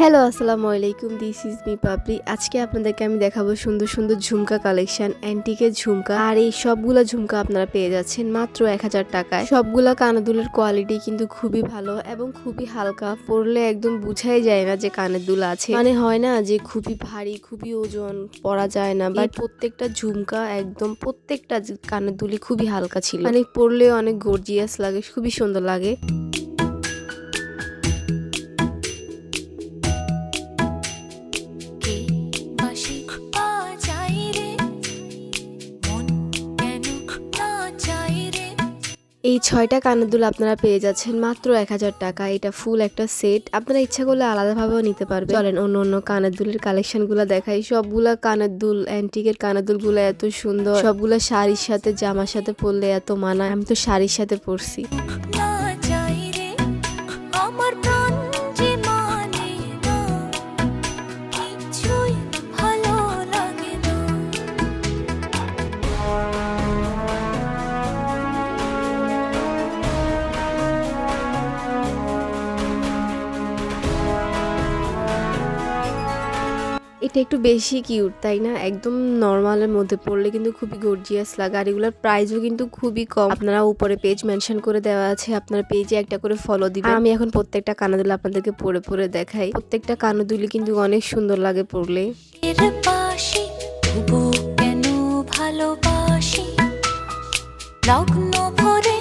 Hello আসসালামু আলাইকুম this is me পাপড়ি আজকে আপনাদেরকে আমি দেখাবো সুন্দর সুন্দর ঝুমকা কালেকশন অ্যান্টিকের ঝুমকা। আর এই সবগুলা ঝুমকা আপনারা পেয়ে যাচ্ছেন মাত্র এক হাজার টাকায়। সবগুলা কানাদুলের কোয়ালিটি কিন্তু খুবই ভালো এবং খুবই হালকা, পরলে একদম বুঝাই যায় না যে কানের দুল আছে। মানে হয় না যে খুবই ভারী, খুবই ওজন, পরা যায় না বাট প্রত্যেকটা ঝুমকা একদম প্রত্যেকটা কানের দুলি খুবই হালকা ছিল। মানে পরলে অনেক গর্জিয়াস লাগে, খুবই সুন্দর লাগে। এই ছয়টা কানের দুল আপনারা পেয়ে যাচ্ছেন মাত্র এক হাজার টাকা। এটা ফুল একটা সেট আপনারা ইচ্ছা করলে আলাদাভাবেও নিতে পারবেন। চলেন অন্য অন্য কানের দুলের কালেকশনগুলো দেখাই। সবগুলা কানের দুল অ্যান্টিকের কানের দুলগুলো এত সুন্দর। সবগুলা শাড়ির সাথে, জামার সাথে পরলে এত মানায়। আমি তো শাড়ির সাথে পরছি। এটা একটু বেশি কিউট, তাই না? একদম নর্মালের মধ্যে পড়লে কিন্তু খুবই গর্জিয়াস লাগে। আর এগুলোর প্রাইসও কিন্তু খুবই কম। আপনারা উপরে পেজ মেনশন করে দেওয়া আছে, আপনার পেজে একটা করে ফলো দিবেন। আমি এখন প্রত্যেকটা কানাদুল আপনাদেরকে পরে পরে দেখাই। প্রত্যেকটা কানাদুলি কিন্তু অনেক সুন্দর লাগে পড়লে। কেন ভালোবাসি? লগ্ন ভরে